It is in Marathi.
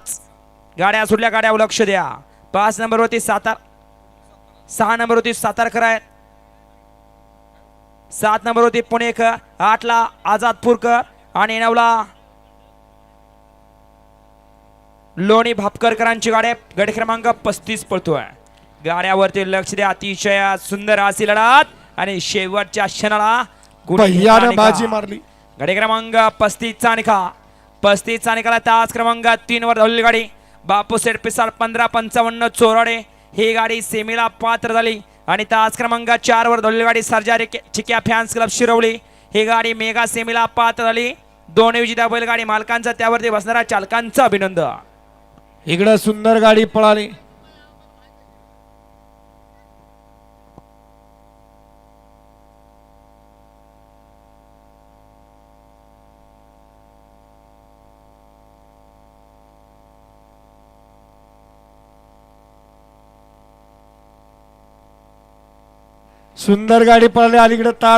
पाच गाड्या सुटल्या गाड्यावर लक्ष द्या. पाच नंबरवरती सातार सहा नंबरवरती सातारकर आहेत सात नंबरवरती पुणेकर आठला आझादपूरकर आणि नवला लोणी भापकरकरांची गाडी आहे. गडी क्रमांक पस्तीस पळतोय. गाड्यावरती लक्ष द्या. अतिशय सुंदर अशी लढत आणि शेवटच्या क्षणाला. बाजी मारली. गाडी क्रमांक पस्तीसचा निकाल पस्तीसचा निकाल तास क्रमांक तीन वर धावलेली गाडी. बापू सेट पिसाळ पंधरा पंचावन्न चोराडे. ही गाडी सेमीला पात्र झाली. आणि तास क्रमांक चार वर धावलेली गाडी सर्जा चिक्या फॅन्स क्लब शिरवली. ही गाडी मेगा सेमीला पात्र झाली. दोन विजेत्या बैलगाडी मालकांचा त्यावरती बसणाऱ्या चालकांचं अभिनंदन. इकडं सुंदर गाडी पळाली. सुंदर गाडी पळाली अलीकडे तास